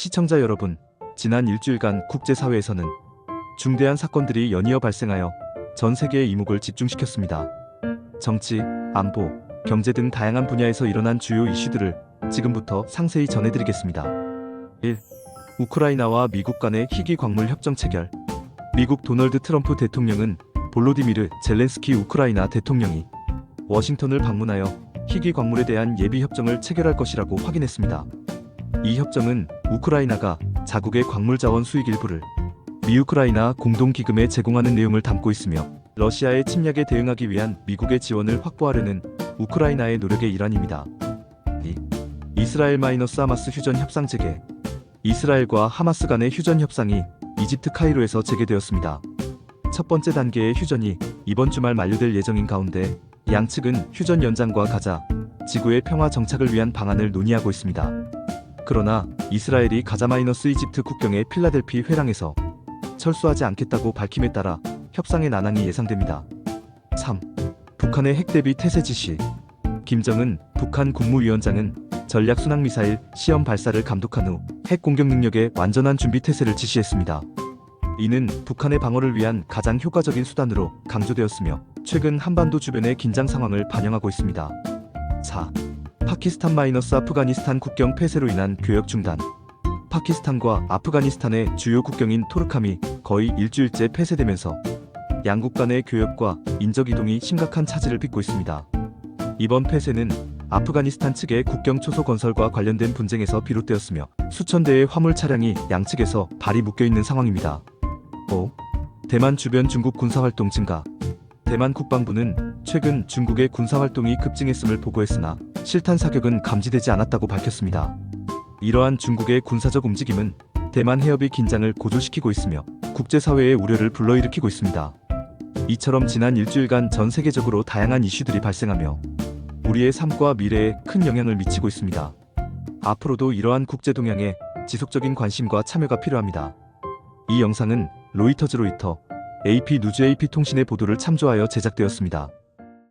시청자 여러분, 지난 일주일간 국제사회에서는 중대한 사건들이 연이어 발생하여 전 세계의 이목을 집중시켰습니다. 정치, 안보, 경제 등 다양한 분야에서 일어난 주요 이슈들을 지금부터 상세히 전해드리겠습니다. 1. 우크라이나와 미국 간의 희귀 광물 협정 체결. 미국 도널드 트럼프 대통령은 볼로디미르 젤렌스키 우크라이나 대통령이 워싱턴을 방문하여 희귀 광물에 대한 예비 협정을 체결할 것이라고 확인했습니다. 이 협정은 우크라이나가 자국의 광물 자원 수익 일부를 미우크라이나 공동기금에 제공하는 내용을 담고 있으며 러시아의 침략에 대응하기 위한 미국의 지원을 확보하려는 우크라이나의 노력의 일환입니다. 2. 이스라엘 마이너스 하마스 휴전 협상 재개 이스라엘과 하마스 간의 휴전 협상이 이집트 카이로에서 재개되었습니다. 첫 번째 단계의 휴전이 이번 주말 만료될 예정인 가운데 양측은 휴전 연장과 가자, 지구의 평화 정착을 위한 방안을 논의하고 있습니다. 그러나 이스라엘이 가자 마이너스 이집트 국경의 필라델피 회랑에서 철수하지 않겠다고 밝힘에 따라 협상의 난항이 예상됩니다. 3. 북한의 핵 대비 태세 지시. 김정은 북한 국무위원장은 전략 순항 미사일 시험 발사를 감독한 후 핵 공격 능력의 완전한 준비 태세를 지시했습니다. 이는 북한의 방어를 위한 가장 효과적인 수단으로 강조되었으며 최근 한반도 주변의 긴장 상황을 반영하고 있습니다. 4. 파키스탄 마이너스 아프가니스탄 국경 폐쇄로 인한 교역 중단. 파키스탄과 아프가니스탄의 주요 국경인 토르캄이 거의 일주일째 폐쇄되면서 양국 간의 교역과 인적 이동이 심각한 차질을 빚고 있습니다. 이번 폐쇄는 아프가니스탄 측의 국경 초소 건설과 관련된 분쟁에서 비롯되었으며 수천 대의 화물 차량이 양측에서 발이 묶여 있는 상황입니다. 5. 대만 주변 중국 군사 활동 증가. 대만 국방부는 최근 중국의 군사 활동이 급증했음을 보고했으나 실탄 사격은 감지되지 않았다고 밝혔습니다. 이러한 중국의 군사적 움직임은 대만 해협의 긴장을 고조시키고 있으며 국제사회의 우려를 불러일으키고 있습니다. 이처럼 지난 일주일간 전 세계적으로 다양한 이슈들이 발생하며 우리의 삶과 미래에 큰 영향을 미치고 있습니다. 앞으로도 이러한 국제 동향에 지속적인 관심과 참여가 필요합니다. 이 영상은 로이터즈 로이터, AP 누즈 AP 통신의 보도를 참조하여 제작되었습니다.